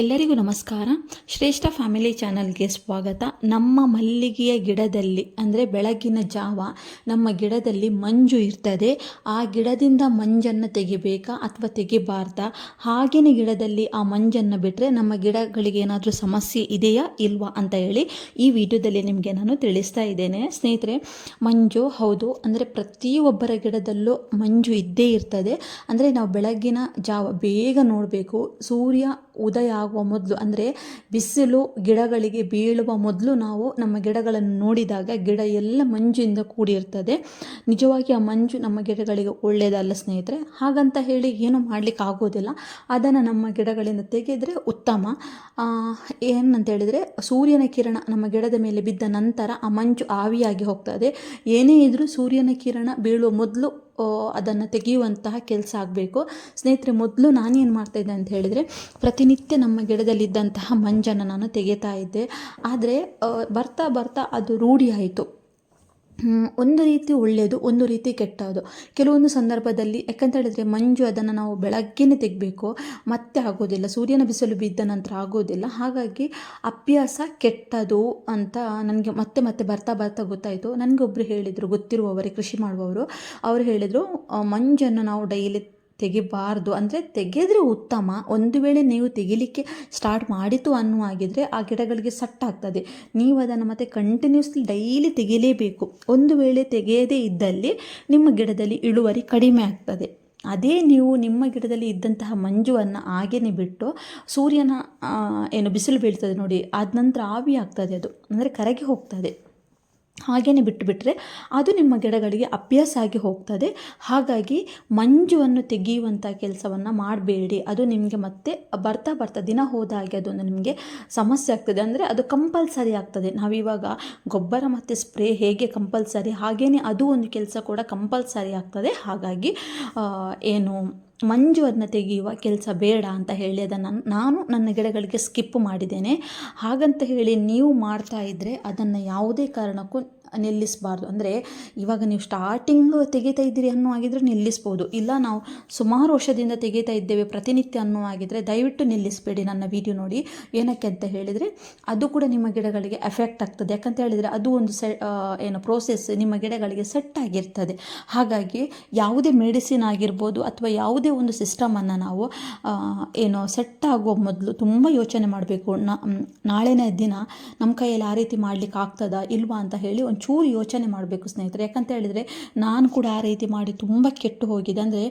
ಎಲ್ಲರಿಗೂ ನಮಸ್ಕಾರ. ಶ್ರೇಷ್ಠ ಫ್ಯಾಮಿಲಿ ಚಾನಲ್ಗೆ ಸ್ವಾಗತ. ನಮ್ಮ ಮಲ್ಲಿಗೆಯ ಗಿಡದಲ್ಲಿ, ಅಂದರೆ ಬೆಳಗಿನ ಜಾವ, ನಮ್ಮ ಗಿಡದಲ್ಲಿ ಮಂಜು ಇರ್ತದೆ. ಆ ಗಿಡದಿಂದ ಮಂಜನ್ನು ತೆಗಿಬೇಕಾ ಅಥವಾ ತೆಗಿಬಾರ್ದಾ? ಹಾಗಿನ ಗಿಡದಲ್ಲಿ ಆ ಮಂಜನ್ನು ಬಿಟ್ಟರೆ ನಮ್ಮ ಗಿಡಗಳಿಗೆ ಏನಾದರೂ ಸಮಸ್ಯೆ ಇದೆಯಾ, ಇಲ್ವಾ ಅಂತ ಹೇಳಿ ಈ ವಿಡಿಯೋದಲ್ಲಿ ನಿಮಗೆ ನಾನು ತಿಳಿಸ್ತಾ ಇದ್ದೇನೆ. ಸ್ನೇಹಿತರೆ, ಮಂಜು ಹೌದು, ಅಂದರೆ ಪ್ರತಿಯೊಬ್ಬರ ಗಿಡದಲ್ಲೂ ಮಂಜು ಇದ್ದೇ ಇರ್ತದೆ. ಅಂದರೆ ನಾವು ಬೆಳಗ್ಗಿನ ಜಾವ ಬೇಗ ನೋಡಬೇಕು. ಸೂರ್ಯ ಉದಯ ಆಗುವ ಮೊದಲು, ಅಂದರೆ ಬಿಸಿಲು ಗಿಡಗಳಿಗೆ ಬೀಳುವ ಮೊದಲು ನಾವು ನಮ್ಮ ಗಿಡಗಳನ್ನು ನೋಡಿದಾಗ ಗಿಡ ಎಲ್ಲ ಮಂಜಿಂದ ಕೂಡಿರ್ತದೆ. ನಿಜವಾಗಿ ಆ ಮಂಜು ನಮ್ಮ ಗಿಡಗಳಿಗೆ ಒಳ್ಳೆಯದಲ್ಲ ಸ್ನೇಹಿತರೆ. ಹಾಗಂತ ಹೇಳಿ ಏನು ಮಾಡಲಿಕ್ಕೆ ಆಗೋದಿಲ್ಲ. ಅದನ್ನು ನಮ್ಮ ಗಿಡಗಳಿಂದ ತೆಗೆದರೆ ಉತ್ತಮ. ಏನಂತ ಹೇಳಿದರೆ ಸೂರ್ಯನ ಕಿರಣ ನಮ್ಮ ಗಿಡದ ಮೇಲೆ ಬಿದ್ದ ನಂತರ ಆ ಮಂಜು ಆವಿಯಾಗಿ ಹೋಗ್ತದೆ. ಏನೇ ಇದ್ದರೂ ಸೂರ್ಯನ ಕಿರಣ ಬೀಳುವ ಮೊದಲು ಅದನ್ನು ತೆಗೆಯುವಂತಹ ಕೆಲಸ ಆಗಬೇಕು. ಸ್ನೇಹಿತರೆ, ಮೊದಲು ನಾನೇನು ಮಾಡ್ತಾಯಿದ್ದೆ ಅಂತ ಹೇಳಿದರೆ, ಪ್ರತಿನಿತ್ಯ ನಮ್ಮ ಗಿಡದಲ್ಲಿದ್ದಂತಹ ಮಂಜನ್ನು ನಾನು ತೆಗೆತಾ ಇದ್ದೆ. ಆದರೆ ಬರ್ತಾ ಬರ್ತಾ ಅದು ರೂಢಿಯಾಯಿತು ಒಂದು ರೀತಿ ಒಳ್ಳೆಯದು, ಒಂದು ರೀತಿ ಕೆಟ್ಟದು. ಕೆಲವೊಂದು ಸಂದರ್ಭದಲ್ಲಿ ಯಾಕಂತ ಹೇಳಿದ್ರೆ ಮಂಜು ಅದನ್ನು ನಾವು ಬೆಳಗ್ಗೆನೇ ತೆಗಬೇಕು, ಮತ್ತೆ ಆಗೋದಿಲ್ಲ. ಸೂರ್ಯನ ಬಿಸಿಲು ಬಿದ್ದ ನಂತರ ಆಗೋದಿಲ್ಲ. ಹಾಗಾಗಿ ಅಭ್ಯಾಸ ಕೆಟ್ಟದು ಅಂತ ನನಗೆ ಮತ್ತೆ ಮತ್ತೆ ಬರ್ತಾ ಬರ್ತಾ ಗೊತ್ತಾಯಿತು. ನನಗೊಬ್ಬರು ಹೇಳಿದರು, ಗೊತ್ತಿರುವವರೇ, ಕೃಷಿ ಮಾಡುವವರು. ಅವರು ಹೇಳಿದರು ಮಂಜನ್ನು ನಾವು ಡೈಲಿ ತೆಗಿಬಾರ್ದು. ಅಂದರೆ ತೆಗೆದರೆ ಉತ್ತಮ. ಒಂದು ವೇಳೆ ನೀವು ತೆಗಿಲಿಕ್ಕೆ ಸ್ಟಾರ್ಟ್ ಮಾಡಿತು ಅನ್ನುವಾಗಿದ್ರೆ ಆ ಗಿಡಗಳಿಗೆ ಸಟ್ಟಾಗ್ತದೆ ನೀವು ಅದನ್ನು ಮತ್ತೆ ಕಂಟಿನ್ಯೂಸ್ಲಿ ಡೈಲಿ ತೆಗಿಲೇಬೇಕು. ಒಂದು ವೇಳೆ ತೆಗೆಯದೇ ಇದ್ದಲ್ಲಿ ನಿಮ್ಮ ಗಿಡದಲ್ಲಿ ಇಳುವರಿ ಕಡಿಮೆ ಆಗ್ತದೆ. ಅದೇ ನೀವು ನಿಮ್ಮ ಗಿಡದಲ್ಲಿ ಇದ್ದಂತಹ ಮಂಜುವನ್ನು ಹಾಗೇನೆ ಬಿಟ್ಟು ಸೂರ್ಯನ ಏನು ಬಿಸಿಲು ಬೀಳ್ತದೆ ನೋಡಿ ಆದ ನಂತರ ಆವಿ ಆಗ್ತದೆ ಅದು. ಅಂದರೆ ಕರಗಿ ಹೋಗ್ತದೆ. ಹಾಗೇನೆ ಬಿಟ್ಟುಬಿಟ್ರೆ ಅದು ನಿಮ್ಮ ಗಿಡಗಳಿಗೆ ಅಭ್ಯಾಸ ಆಗಿ ಹೋಗ್ತದೆ. ಹಾಗಾಗಿ ಮಂಜುವನ್ನು ತೆಗೆಯುವಂಥ ಕೆಲಸವನ್ನು ಮಾಡಬೇಡಿ. ಅದು ನಿಮಗೆ ಮತ್ತೆ ಬರ್ತಾ ಬರ್ತಾ ದಿನ ಹೋದ ಹಾಗೆ ಅದೊಂದು ನಿಮಗೆ ಸಮಸ್ಯೆ ಆಗ್ತದೆ. ಅಂದರೆ ಅದು ಕಂಪಲ್ಸರಿ ಆಗ್ತದೆ. ನಾವಿವಾಗ ಗೊಬ್ಬರ ಮತ್ತು ಸ್ಪ್ರೇ ಹೇಗೆ ಕಂಪಲ್ಸರಿ ಹಾಗೆಯೇ ಅದು ಒಂದು ಕೆಲಸ ಕೂಡ ಕಂಪಲ್ಸರಿ ಆಗ್ತದೆ. ಹಾಗಾಗಿ ಆ, ಏನು ಅದನ್ನ ತೆಗೆಯುವ ಕೆಲಸ ಬೇಡ ಅಂತ ಹೇಳಿ ಅದನ್ನು ನಾನು ನನ್ನ ಗಿಡಗಳಿಗೆ ಸ್ಕಿಪ್ ಮಾಡಿದ್ದೇನೆ. ಹಾಗಂತ ಹೇಳಿ ನೀವು ಮಾಡ್ತಾ ಇದ್ದರೆ ಅದನ್ನು ಯಾವುದೇ ಕಾರಣಕ್ಕೂ ನಿಲ್ಲಿಸಬಾರ್ದು. ಅಂದರೆ ಇವಾಗ ನೀವು ಸ್ಟಾರ್ಟಿಂಗ್ ತೆಗಿತಾ ಇದ್ದೀರಿ ಅನ್ನೋ ಆಗಿದ್ರೆ ನಿಲ್ಲಿಸ್ಬೋದು. ಇಲ್ಲ, ನಾವು ಸುಮಾರು ವರ್ಷದಿಂದ ತೆಗಿತಾ ಇದ್ದೇವೆ ಪ್ರತಿನಿತ್ಯ ಅನ್ನೋ ಆಗಿದ್ರೆ ದಯವಿಟ್ಟು ನಿಲ್ಲಿಸಬೇಡಿ ನನ್ನ ವಿಡಿಯೋ ನೋಡಿ. ಏನಕ್ಕೆ ಅಂತ ಹೇಳಿದರೆ, ಅದು ಕೂಡ ನಿಮ್ಮ ಗಿಡಗಳಿಗೆ ಎಫೆಕ್ಟ್ ಆಗ್ತದೆ. ಯಾಕಂತ ಹೇಳಿದರೆ ಅದು ಒಂದು ಸೆ ಏನು ಪ್ರೋಸೆಸ್ ನಿಮ್ಮ ಗಿಡಗಳಿಗೆ ಸೆಟ್ ಆಗಿರ್ತದೆ. ಹಾಗಾಗಿ ಯಾವುದೇ ಮೆಡಿಸಿನ್ ಆಗಿರ್ಬೋದು ಅಥವಾ ಯಾವುದೇ ಒಂದು ಸಿಸ್ಟಮನ್ನು ನಾವು ಏನು ಸೆಟ್ ಆಗುವ ಮೊದಲು ತುಂಬ ಯೋಚನೆ ಮಾಡಬೇಕು. ನಾಳೆನೇ ದಿನ ನಮ್ಮ ಕೈಯಲ್ಲಿ ಆ ರೀತಿ ಮಾಡಲಿಕ್ಕೆ ಆಗ್ತದಾ, ಇಲ್ವಾ ಅಂತ ಹೇಳಿ ಒಂಚೂರು ಯೋಚನೆ ಮಾಡಬೇಕು ಸ್ನೇಹಿತರೆ. ಯಾಕಂತ ಹೇಳಿದರೆ ನಾನು ಕೂಡ ಆ ರೀತಿ ಮಾಡಿ ತುಂಬ ಕೆಟ್ಟು ಹೋಗಿದೆ. ಅಂದರೆ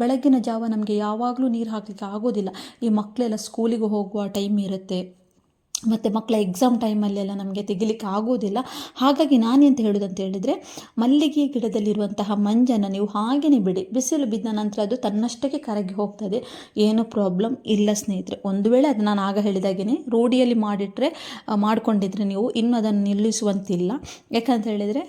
ಬೆಳಗ್ಗಿನ ಜಾವ ನಮಗೆ ಯಾವಾಗಲೂ ನೀರು ಹಾಕಲಿಕ್ಕೆ ಆಗೋದಿಲ್ಲ. ಈ ಮಕ್ಕಳೆಲ್ಲ ಸ್ಕೂಲಿಗೆ ಹೋಗುವ ಟೈಮ್ ಇರುತ್ತೆ. ಮತ್ತು ಮಕ್ಕಳ ಎಕ್ಸಾಮ್ ಟೈಮಲ್ಲೆಲ್ಲ ನಮಗೆ ತೆಗಿಲಿಕ್ಕೆ ಆಗೋದಿಲ್ಲ. ಹಾಗಾಗಿ ನಾನೆಂತ ಹೇಳೋದು ಅಂತ ಹೇಳಿದರೆ, ಮಲ್ಲಿಗೆ ಗಿಡದಲ್ಲಿರುವಂತಹ ಮಂಜನ್ನು ನೀವು ಹಾಗೆಯೇ ಬಿಡಿ. ಬಿಸಿಲು ಬಿದ್ದ ನಂತರ ಅದು ತನ್ನಷ್ಟಕ್ಕೆ ಕರಗಿ ಹೋಗ್ತದೆ. ಏನು ಪ್ರಾಬ್ಲಮ್ ಇಲ್ಲ ಸ್ನೇಹಿತರೆ. ಒಂದು ವೇಳೆ ಅದು ನಾನು ಆಗ ಹೇಳಿದಾಗೇ ರೂಢಿಯಲ್ಲಿ ಮಾಡಿಟ್ರೆ ಮಾಡಿಕೊಂಡಿದ್ರೆ ನೀವು ಇನ್ನೂ ಅದನ್ನು ನಿಲ್ಲಿಸುವಂತಿಲ್ಲ. ಯಾಕಂತ ಹೇಳಿದರೆ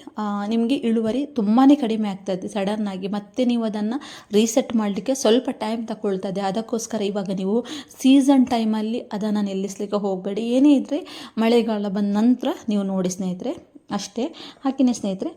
ನಿಮಗೆ ಇಳುವರಿ ತುಂಬಾ ಕಡಿಮೆ ಆಗ್ತದೆ ಸಡನ್ನಾಗಿ ಮತ್ತೆ ನೀವು ಅದನ್ನು ರೀಸೆಟ್ ಮಾಡಲಿಕ್ಕೆ ಸ್ವಲ್ಪ ಟೈಮ್ ತಗೊಳ್ತದೆ. ಅದಕ್ಕೋಸ್ಕರ ಇವಾಗ ನೀವು ಸೀಸನ್ ಟೈಮಲ್ಲಿ ಅದನ್ನು ನಿಲ್ಲಿಸಲಿಕ್ಕೆ ಹೋಗಬೇಡಿ. ಏನೇ ಇದ್ದರೆ ಮಳೆಗಾಲ ಬಂದ ನಂತರ ನೀವು ನೋಡಿ ಸ್ನೇಹಿತರೆ, ಅಷ್ಟೇ. ಹಾಗೆಯೇ ಸ್ನೇಹಿತರೆ,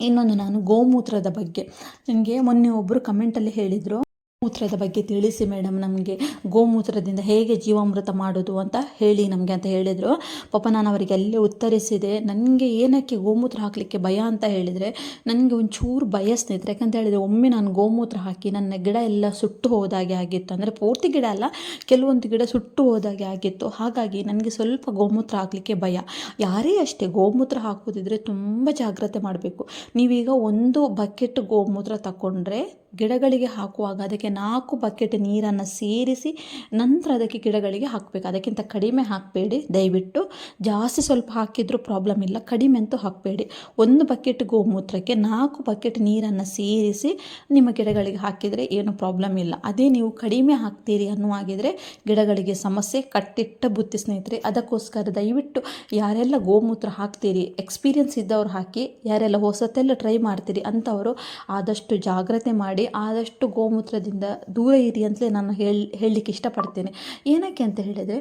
ಇನ್ನೊಂದು ನಾನು ಗೋಮೂತ್ರದ ಬಗ್ಗೆ. ನನಗೆ ಮೊನ್ನೆ ಒಬ್ಬರು ಕಮೆಂಟಲ್ಲಿ ಹೇಳಿದರು. ಮೂತ್ರದ ಬಗ್ಗೆ ತಿಳಿಸಿ ಮೇಡಮ್ ನಮಗೆ. ಗೋಮೂತ್ರದಿಂದ ಹೇಗೆ ಜೀವಾಮೃತ ಮಾಡೋದು ಅಂತ ಹೇಳಿ ನಮಗೆ ಅಂತ ಹೇಳಿದರು. ಪಾಪ ನಾನು ಅವರಿಗೆ ಅಲ್ಲೇ ಉತ್ತರಿಸಿದೆ. ನನಗೆ ಏನಕ್ಕೆ ಗೋಮೂತ್ರ ಹಾಕಲಿಕ್ಕೆ ಭಯ ಅಂತ ಹೇಳಿದರೆ, ನನಗೆ ಒಂಚೂರು ಭಯ ಸ್ನೇಹಿತರೆ, ಯಾಕಂತ ಹೇಳಿದರೆ ಒಮ್ಮೆ ನಾನು ಗೋಮೂತ್ರ ಹಾಕಿ ನನ್ನ ಗಿಡ ಎಲ್ಲ ಸುಟ್ಟು ಹೋದಾಗೆ ಆಗಿತ್ತು. ಅಂದರೆ ಪೂರ್ತಿ ಗಿಡ ಅಲ್ಲ, ಕೆಲವೊಂದು ಗಿಡ ಸುಟ್ಟು ಹೋದಾಗೆ ಆಗಿತ್ತು. ಹಾಗಾಗಿ ನನಗೆ ಸ್ವಲ್ಪ ಗೋಮೂತ್ರ ಹಾಕಲಿಕ್ಕೆ ಭಯ. ಯಾರೇ ಅಷ್ಟೇ ಗೋಮೂತ್ರ ಹಾಕೋದಿದ್ರೆ ತುಂಬ ಜಾಗ್ರತೆ ಮಾಡಬೇಕು. ನೀವೀಗ ಒಂದು ಬಕೆಟ್ ಗೋಮೂತ್ರ ತಗೊಂಡ್ರೆ ಗಿಡಗಳಿಗೆ ಹಾಕುವಾಗ ಅದಕ್ಕೆ ನಾಲ್ಕು ಬಕೆಟ್ ನೀರನ್ನು ಸೇರಿಸಿ ನಂತರ ಅದಕ್ಕೆ ಗಿಡಗಳಿಗೆ ಹಾಕಬೇಕು. ಅದಕ್ಕಿಂತ ಕಡಿಮೆ ಹಾಕಬೇಡಿ. ದಯವಿಟ್ಟು ಜಾಸ್ತಿ ಸ್ವಲ್ಪ ಹಾಕಿದರೂ ಪ್ರಾಬ್ಲಮ್ ಇಲ್ಲ. ಕಡಿಮೆ ಅಂತೂ ಹಾಕಬೇಡಿ. ಒಂದು ಬಕೆಟ್ ಗೋಮೂತ್ರಕ್ಕೆ ನಾಲ್ಕು ಬಕೆಟ್ ನೀರನ್ನು ಸೇರಿಸಿ ನಿಮ್ಮ ಗಿಡಗಳಿಗೆ ಹಾಕಿದರೆ ಏನು ಪ್ರಾಬ್ಲಮ್ ಇಲ್ಲ. ಅದೇ ನೀವು ಕಡಿಮೆ ಹಾಕ್ತೀರಿ ಅನ್ನುವಾಗಿದ್ರೆ ಗಿಡಗಳಿಗೆ ಸಮಸ್ಯೆ, ಕಟ್ಟಿಟ್ಟ ಬುತ್ತಿ ಸ್ನೇಹಿತರೆ, ಅದಕ್ಕೋಸ್ಕರ ದಯವಿಟ್ಟು ಯಾರೆಲ್ಲ ಗೋಮೂತ್ರ ಹಾಕ್ತೀರಿ ಎಕ್ಸ್ಪೀರಿಯನ್ಸ್ ಇದ್ದವ್ರು ಹಾಕಿ, ಯಾರೆಲ್ಲ ಹೊಸತೆಲ್ಲ ಟ್ರೈ ಮಾಡ್ತೀರಿ ಅಂಥವರು ಆದಷ್ಟು ಜಾಗ್ರತೆ ಮಾಡಿ, ಆದಷ್ಟು ಗೋಮೂತ್ರದಿಂದ ದೂರ ಇರಿ ಅಂತಲೇ ನಾನು ಹೇಳಿ, ಹೇಳಲಿಕ್ಕೆ ಇಷ್ಟಪಡ್ತೇನೆ. ಏನಕ್ಕೆ ಅಂತ ಹೇಳಿದರೆ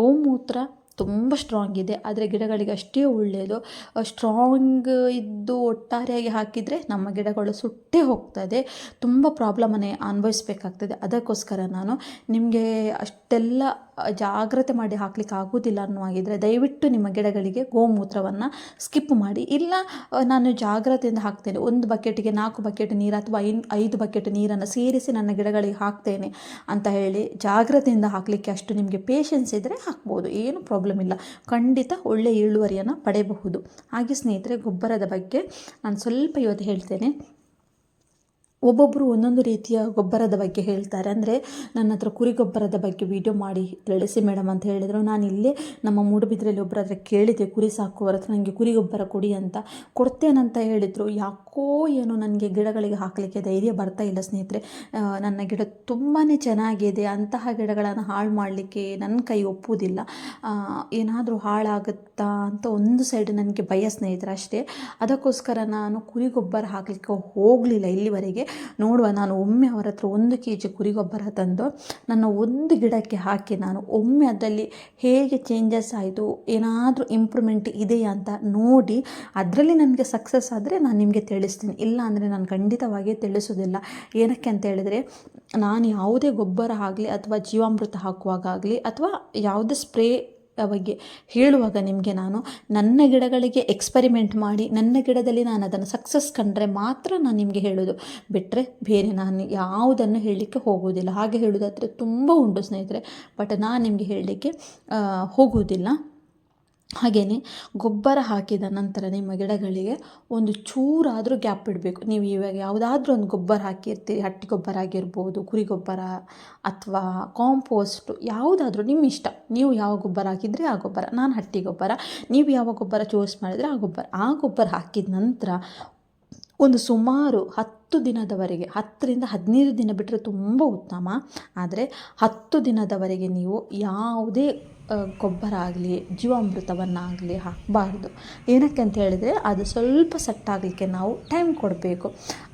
ಗೋಮೂತ್ರ ತುಂಬ ಸ್ಟ್ರಾಂಗ್ ಇದೆ, ಆದರೆ ಗಿಡಗಳಿಗೆ ಅಷ್ಟೇ ಒಳ್ಳೆಯದು. ಸ್ಟ್ರಾಂಗ್ ಇದ್ದು ಒಟ್ಟಾರೆಯಾಗಿ ಹಾಕಿದರೆ ನಮ್ಮ ಗಿಡಗಳು ಸುಟ್ಟೇ ಹೋಗ್ತದೆ. ತುಂಬ ಪ್ರಾಬ್ಲಮನ್ನೇ ಅನುಭವಿಸ್ಬೇಕಾಗ್ತದೆ. ಅದಕ್ಕೋಸ್ಕರ ನಾನು ನಿಮಗೆ ಅಷ್ಟೆಲ್ಲ ಜಾಗ್ರತೆ ಮಾಡಿ ಹಾಕ್ಲಿಕ್ಕೆ ಆಗೋದಿಲ್ಲ ಅನ್ನುವಾಗಿದ್ದರೆ ದಯವಿಟ್ಟು ನಿಮ್ಮ ಗಿಡಗಳಿಗೆ ಗೋಮೂತ್ರವನ್ನು ಸ್ಕಿಪ್ ಮಾಡಿ. ಇಲ್ಲ ನಾನು ಜಾಗ್ರತೆಯಿಂದ ಹಾಕ್ತೇನೆ. ಒಂದು ಬಕೆಟಿಗೆ ನಾಲ್ಕು ಬಕೆಟ್ ನೀರು ಅಥವಾ ಐನ್ ಐದು ಬಕೆಟ್ ನೀರನ್ನು ಸೇರಿಸಿ ನನ್ನ ಗಿಡಗಳಿಗೆ ಹಾಕ್ತೇನೆ ಅಂತ ಹೇಳಿ ಜಾಗ್ರತೆಯಿಂದ ಹಾಕಲಿಕ್ಕೆ ಅಷ್ಟು ನಿಮಗೆ ಪೇಷನ್ಸ್ ಇದ್ದರೆ ಹಾಕ್ಬೋದು. ಏನು ಪ್ರಾಬ್ಲಮ್ ಇಲ್ಲ. ಖಂಡಿತ ಒಳ್ಳೆಯ ಇಳುವರಿಯನ್ನು ಪಡೆಯಬಹುದು. ಹಾಗೆ ಸ್ನೇಹಿತರೆ, ಗೊಬ್ಬರದ ಬಗ್ಗೆ ನಾನು ಸ್ವಲ್ಪ ಇವತ್ತು ಹೇಳ್ತೇನೆ. ಒಬ್ಬೊಬ್ಬರು ಒಂದೊಂದು ರೀತಿಯ ಗೊಬ್ಬರದ ಬಗ್ಗೆ ಹೇಳ್ತಾರೆ. ಅಂದರೆ ನನ್ನ ಹತ್ರ ಕುರಿ ಗೊಬ್ಬರದ ಬಗ್ಗೆ ವಿಡಿಯೋ ಮಾಡಿ ತಿಳಿಸಿ ಮೇಡಮ್ ಅಂತ ಹೇಳಿದರು. ನಾನು ಇಲ್ಲೇ ನಮ್ಮ ಮೂಡುಬಿದ್ರಲ್ಲಿ ಒಬ್ಬರ ಹತ್ರ ಕೇಳಿದೆ ಕುರಿ ಸಾಕುವರ ಹತ್ರ ನನಗೆ ಕುರಿ ಗೊಬ್ಬರ ಕೊಡಿ ಅಂತ ಕೊಡ್ತೇನಂತ ಹೇಳಿದರು. ಯಾಕೋ ಏನೋ ನನಗೆ ಗಿಡಗಳಿಗೆ ಹಾಕಲಿಕ್ಕೆ ಧೈರ್ಯ ಬರ್ತಾ ಇಲ್ಲ ಸ್ನೇಹಿತರೆ. ನನ್ನ ಗಿಡ ತುಂಬಾ ಚೆನ್ನಾಗಿದೆ. ಅಂತಹ ಗಿಡಗಳನ್ನು ಹಾಳು ಮಾಡಲಿಕ್ಕೆ ನನ್ನ ಕೈ ಒಪ್ಪುವುದಿಲ್ಲ. ಏನಾದರೂ ಹಾಳಾಗುತ್ತಾ ಅಂತ ಒಂದು ಸೈಡ್ ನನಗೆ ಭಯ ಸ್ನೇಹಿತರೆ ಅಷ್ಟೇ. ಅದಕ್ಕೋಸ್ಕರ ನಾನು ಕುರಿ ಗೊಬ್ಬರ ಹಾಕಲಿಕ್ಕೆ ಹೋಗಲಿಲ್ಲ ಇಲ್ಲಿವರೆಗೆ. ನೋಡುವ, ನಾನು ಒಮ್ಮೆ ಅವರ ಹತ್ರ ಒಂದು ಕೆ ಜಿ ಕುರಿ ಗೊಬ್ಬರ ತಂದು ನನ್ನ ಒಂದು ಗಿಡಕ್ಕೆ ಹಾಕಿ ನಾನು ಒಮ್ಮೆ ಅದರಲ್ಲಿ ಹೇಗೆ ಚೇಂಜಸ್ ಆಯಿತು, ಏನಾದರೂ ಇಂಪ್ರೂವ್ಮೆಂಟ್ ಇದೆಯಾ ಅಂತ ನೋಡಿ ಅದರಲ್ಲಿ ನನಗೆ ಸಕ್ಸಸ್ ಆದರೆ ನಾನು ನಿಮಗೆ ತಿಳಿಸ್ತೀನಿ. ಇಲ್ಲ ಅಂದರೆ ನಾನು ಖಂಡಿತವಾಗಿ ತಿಳಿಸೋದಿಲ್ಲ. ಏನಕ್ಕೆ ಅಂತ ಹೇಳಿದರೆ, ನಾನು ಯಾವುದೇ ಗೊಬ್ಬರ ಆಗಲಿ ಅಥವಾ ಜೀವಾಮೃತ ಹಾಕುವಾಗ ಆಗಲಿ ಅಥವಾ ಯಾವುದೇ ಸ್ಪ್ರೇ ಬಗ್ಗೆ ಹೇಳುವಾಗ ನಿಮಗೆ ನಾನು ನನ್ನ ಗಿಡಗಳಿಗೆ ಎಕ್ಸ್ಪರಿಮೆಂಟ್ ಮಾಡಿ ನನ್ನ ಗಿಡದಲ್ಲಿ ನಾನು ಅದನ್ನು ಸಕ್ಸಸ್ ಕಂಡ್ರೆ ಮಾತ್ರ ನಾನು ನಿಮಗೆ ಹೇಳೋದು. ಬಿಟ್ಟರೆ ಬೇರೆ ನಾನು ಯಾವುದನ್ನು ಹೇಳಲಿಕ್ಕೆ ಹೋಗುವುದಿಲ್ಲ. ಹಾಗೆ ಹೇಳೋದಾದರೆ ತುಂಬ ಉಂಟು ಸ್ನೇಹಿತರೆ. ಬಟ್ ನಾನು ನಿಮಗೆ ಹೇಳಲಿಕ್ಕೆ ಹೋಗೋದಿಲ್ಲ ಹಾಗೆಯೇ ಗೊಬ್ಬರ ಹಾಕಿದ ನಂತರ ನಿಮ್ಮ ಗಿಡಗಳಿಗೆ ಒಂದು ಚೂರಾದರೂ ಗ್ಯಾಪ್ ಇಡಬೇಕು. ನೀವು ಇವಾಗ ಯಾವುದಾದ್ರೂ ಒಂದು ಗೊಬ್ಬರ ಹಾಕಿರ್ತೀರಿ ಹಟ್ಟಿ ಗೊಬ್ಬರ ಆಗಿರ್ಬೋದು, ಕುರಿ ಗೊಬ್ಬರ ಅಥವಾ ಕಾಂಪೋಸ್ಟು ಯಾವುದಾದ್ರೂ ನಿಮ್ಮ ಇಷ್ಟ. ನೀವು ಯಾವ ಗೊಬ್ಬರ ಹಾಕಿದರೆ ಆ ಗೊಬ್ಬರ. ನಾನು ಹಟ್ಟಿ ಗೊಬ್ಬರ. ನೀವು ಯಾವ ಗೊಬ್ಬರ ಚೂಸ್ ಮಾಡಿದರೆ ಆ ಗೊಬ್ಬರ. ಆ ಗೊಬ್ಬರ ಹಾಕಿದ ನಂತರ ಒಂದು ಸುಮಾರು ಹತ್ತು ದಿನದವರೆಗೆ, ಹತ್ತರಿಂದ ಹದಿನೈದು ದಿನ ಬಿಟ್ಟರೆ ತುಂಬ ಉತ್ತಮ. ಆದರೆ ಹತ್ತು ದಿನದವರೆಗೆ ನೀವು ಯಾವುದೇ ಗೊಬ್ಬರ ಆಗಲಿ, ಜೀವಾಮೃತವನ್ನಾಗಲಿ ಹಾಕಬಾರ್ದು. ಏನಕ್ಕೆ ಅಂತ ಹೇಳಿದರೆ ಅದು ಸ್ವಲ್ಪ ಸೆಟ್ ಆಗಲಿಕ್ಕೆ ನಾವು ಟೈಮ್ ಕೊಡಬೇಕು.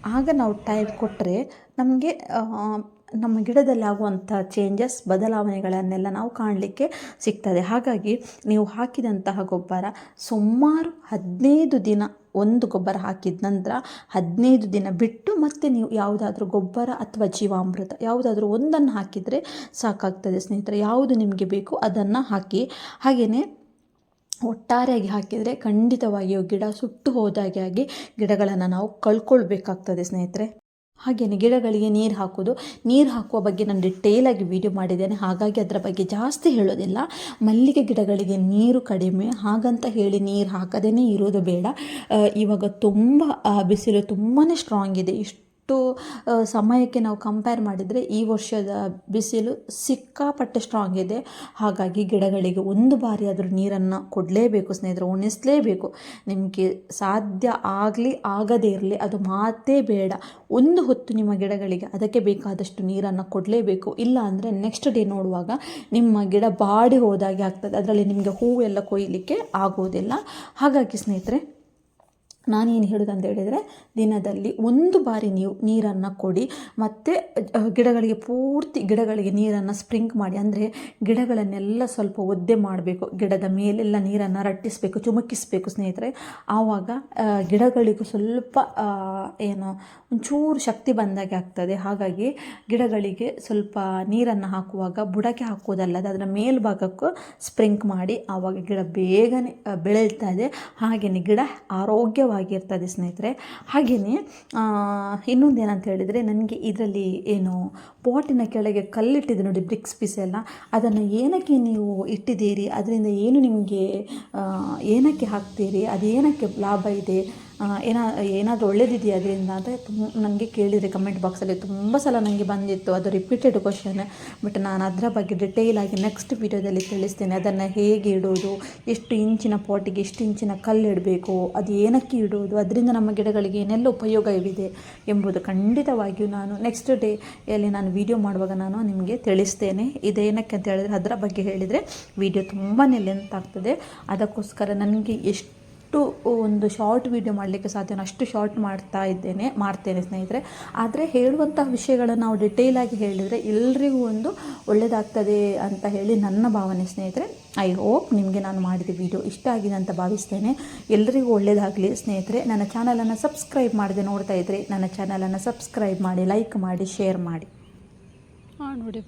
ಆಗ ನಾವು ಟೈಮ್ ಕೊಟ್ಟರೆ ನಮಗೆ ನಮ್ಮ ಗಿಡದಲ್ಲಿ ಆಗುವಂಥ ಚೇಂಜಸ್ ಬದಲಾವಣೆಗಳನ್ನೆಲ್ಲ ನಾವು ಕಾಣಲಿಕ್ಕೆ ಸಿಗ್ತದೆ. ಹಾಗಾಗಿ ನೀವು ಹಾಕಿದಂತಹ ಗೊಬ್ಬರ ಸುಮಾರು ಹದಿನೈದು ದಿನ ಒಂದು ಗೊಬ್ಬರ ಹಾಕಿದ ನಂತರ ಹದಿನೈದು ದಿನ ಬಿಟ್ಟು ಮತ್ತೆ ನೀವು ಯಾವುದಾದ್ರೂ ಗೊಬ್ಬರ ಅಥವಾ ಜೀವಾಮೃತ ಯಾವುದಾದ್ರೂ ಒಂದನ್ನು ಹಾಕಿದರೆ ಸಾಕಾಗ್ತದೆ ಸ್ನೇಹಿತರೆ. ಯಾವುದು ನಿಮಗೆ ಬೇಕು ಅದನ್ನು ಹಾಕಿ. ಹಾಗೆಯೇ ಒಟ್ಟಾರೆಯಾಗಿ ಹಾಕಿದರೆ ಖಂಡಿತವಾಗಿಯೂ ಗಿಡ ಸುಟ್ಟು ಹೋದಾಗೆ ಆಗಿ ಗಿಡಗಳನ್ನು ನಾವು ಕಳ್ಕೊಳ್ಬೇಕಾಗ್ತದೆ ಸ್ನೇಹಿತರೆ. ಹಾಗೆಯೇ ಗಿಡಗಳಿಗೆ ನೀರು ಹಾಕೋದು ನೀರು ಹಾಕುವ ಬಗ್ಗೆ ನಾನು ಡಿಟೇಲಾಗಿ ವಿಡಿಯೋ ಮಾಡಿದ್ದೇನೆ. ಹಾಗಾಗಿ ಅದರ ಬಗ್ಗೆ ಜಾಸ್ತಿ ಹೇಳೋದಿಲ್ಲ. ಮಲ್ಲಿಗೆ ಗಿಡಗಳಿಗೆ ನೀರು ಕಡಿಮೆ. ಹಾಗಂತ ಹೇಳಿ ನೀರು ಹಾಕದೇ ಇರೋದು ಬೇಡ. ಇವಾಗ ತುಂಬ ಬಿಸಿಲು ತುಂಬಾ ಸ್ಟ್ರಾಂಗ್ ಇದೆ. ಇಷ್ಟು ಆ, ಸಮಯಕ್ಕೆ ನಾವು ಕಂಪೇರ್ ಮಾಡಿದರೆ ಈ ವರ್ಷದ ಬಿಸಿಲು ಸಿಕ್ಕಾಪಟ್ಟೆ ಸ್ಟ್ರಾಂಗ್ ಇದೆ. ಹಾಗಾಗಿ ಗಿಡಗಳಿಗೆ ಒಂದು ಬಾರಿ ಆದರೂ ನೀರನ್ನು ಕೊಡಲೇಬೇಕು ಸ್ನೇಹಿತರೆ ಉಣಿಸಲೇಬೇಕು. ನಿಮಗೆ ಸಾಧ್ಯ ಆಗಲಿ ಆಗದೇ ಇರಲಿ ಅದು ಮಾತೇ ಬೇಡ. ಒಂದು ಹೊತ್ತು ನಿಮ್ಮ ಗಿಡಗಳಿಗೆ ಅದಕ್ಕೆ ಬೇಕಾದಷ್ಟು ನೀರನ್ನು ಕೊಡಲೇಬೇಕು. ಇಲ್ಲ ಅಂದರೆ ನೆಕ್ಸ್ಟ್ ಡೇ ನೋಡುವಾಗ ನಿಮ್ಮ ಗಿಡ ಬಾಡಿ ಹೋದಾಗೆ ಆಗ್ತದೆ. ಅದರಲ್ಲಿ ನಿಮಗೆ ಹೂವೆಲ್ಲ ಕೊಯ್ಯಲಿಕ್ಕೆ ಆಗೋದಿಲ್ಲ. ಹಾಗಾಗಿ ಸ್ನೇಹಿತರೆ ನಾನೇನು ಹೇಳೋದು ಅಂತ ಹೇಳಿದರೆ, ದಿನದಲ್ಲಿ ಒಂದು ಬಾರಿ ನೀವು ನೀರನ್ನು ಕೊಡಿ, ಮತ್ತು ಗಿಡಗಳಿಗೆ ಪೂರ್ತಿ ಗಿಡಗಳಿಗೆ ನೀರನ್ನು ಸ್ಪ್ರಿಂಕ್ ಮಾಡಿ, ಅಂದರೆ ಗಿಡಗಳನ್ನೆಲ್ಲ ಸ್ವಲ್ಪ ಒದ್ದೆ ಮಾಡಬೇಕು, ಗಿಡದ ಮೇಲೆಲ್ಲ ನೀರನ್ನು ರಟ್ಟಿಸಬೇಕು, ಚುಮುಕಿಸಬೇಕು ಸ್ನೇಹಿತರೆ. ಆವಾಗ ಗಿಡಗಳಿಗೂ ಸ್ವಲ್ಪ ಏನು, ಒಂಚೂರು ಶಕ್ತಿ ಬಂದಾಗೆ ಆಗ್ತದೆ. ಹಾಗಾಗಿ ಗಿಡಗಳಿಗೆ ಸ್ವಲ್ಪ ನೀರನ್ನು ಹಾಕುವಾಗ, ಬುಡಕ್ಕೆ ಹಾಕುವುದಲ್ಲದೆ ಅದರ ಮೇಲ್ಭಾಗಕ್ಕೂ ಸ್ಪ್ರಿಂಕ್ ಮಾಡಿ, ಆವಾಗ ಗಿಡ ಬೇಗನೆ ಬೆಳೆಯುತ್ತದೆ ಹಾಗೆಯೇ ಗಿಡ ಆರೋಗ್ಯವಾಗಿರ್ತದೆ ಸ್ನೇಹಿತರೆ. ಹಾಗೆಯೇ ಇನ್ನೊಂದು ಏನಂತ ಹೇಳಿದರೆ ನನಗೆ ಇದರಲ್ಲಿ ಏನು ಪಾಟಿನ ಕೆಳಗೆ ಕಲ್ಲಿಟ್ಟಿದೆ ನೋಡಿ ಬ್ರಿಕ್ಸ್ ಪೀಸ್ ಎಲ್ಲ. ಅದನ್ನು ಏನಕ್ಕೆ ನೀವು ಇಟ್ಟಿದ್ದೀರಿ? ಅದರಿಂದ ಏನು ನಿಮಗೆ ಏನಕ್ಕೆ ಹಾಕ್ತೀರಿ? ಅದೇನಕ್ಕೆ ಲಾಭ ಇದೆ? ಏನಾ, ಏನಾದರೂ ಒಳ್ಳೇದಿದೆಯಾ ಅದರಿಂದ ಅಂತ ತುಂಬ ನನಗೆ ಕೇಳಿದರೆ ಕಮೆಂಟ್ ಬಾಕ್ಸಲ್ಲಿ ತುಂಬ ಸಲ ನನಗೆ ಬಂದಿತ್ತು. ಅದು ರಿಪೀಟೆಡ್ ಕ್ವಶನ್ ಬಟ್ ನಾನು ಅದರ ಬಗ್ಗೆ ಡಿಟೇಲ್ ಆಗಿ ನೆಕ್ಸ್ಟ್ ವೀಡಿಯೋದಲ್ಲಿ ತಿಳಿಸ್ತೇನೆ. ಅದನ್ನು ಹೇಗೆ ಇಡೋದು ಎಷ್ಟು ಇಂಚಿನ ಪಾಟಿಗೆ ಎಷ್ಟು ಇಂಚಿನ ಕಲ್ಲು ಇಡಬೇಕು? ಅದು ಏನಕ್ಕೆ ಇಡೋದು ಅದರಿಂದ ನಮ್ಮ ಗಿಡಗಳಿಗೆ ಏನೆಲ್ಲ ಉಪಯೋಗವಿದೆ ಎಂಬುದು ಖಂಡಿತವಾಗಿಯೂ ನಾನು ನೆಕ್ಸ್ಟ್ ಡೇ ಅಲ್ಲಿ ನಾನು ವಿಡಿಯೋ ಮಾಡುವಾಗ ನಾನು ನಿಮಗೆ ತಿಳಿಸ್ತೇನೆ. ಇದೇನಕ್ಕೆ ಅಂತ ಹೇಳಿದರೆ, ಅದರ ಬಗ್ಗೆ ಹೇಳಿದರೆ ವಿಡಿಯೋ ತುಂಬಾ ಲೆಂತ್ ಆಗ್ತದೆ. ಅದಕ್ಕೋಸ್ಕರ ನನಗೆ ಎಷ್ಟು ಒಂದು ಶಾರ್ಟ್ ವಿಡಿಯೋ ಮಾಡಲಿಕ್ಕೆ ಸಾಧ್ಯನೋ, ಅಷ್ಟು ಶಾರ್ಟ್ ಮಾಡ್ತಾ ಇದ್ದೇನೆ, ಮಾಡ್ತೇನೆ ಸ್ನೇಹಿತರೆ. ಆದರೆ ಹೇಳುವಂತಹ ವಿಷಯಗಳನ್ನು ನಾವು ಡಿಟೇಲಾಗಿ ಹೇಳಿದರೆ ಎಲ್ರಿಗೂ ಒಂದು ಒಳ್ಳೆಯದಾಗ್ತದೆ ಅಂತ ಹೇಳಿ ನನ್ನ ಭಾವನೆ ಸ್ನೇಹಿತರೆ. ಐ ಹೋಪ್ ನಿಮಗೆ ನಾನು ಮಾಡಿದ ವಿಡಿಯೋ ಇಷ್ಟ ಆಗಿದೆ ಅಂತ ಭಾವಿಸ್ತೇನೆ. ಎಲ್ಲರಿಗೂ ಒಳ್ಳೆಯದಾಗಲಿ ಸ್ನೇಹಿತರೆ. ನನ್ನ ಚಾನಲನ್ನು ಸಬ್ಸ್ಕ್ರೈಬ್ ಮಾಡದೆ ನೋಡ್ತಾ ಇದ್ದರೆ ನನ್ನ ಚಾನಲನ್ನು ಸಬ್ಸ್ಕ್ರೈಬ್ ಮಾಡಿ ಲೈಕ್ ಮಾಡಿ ಶೇರ್ ಮಾಡಿ. ನೋಡಿ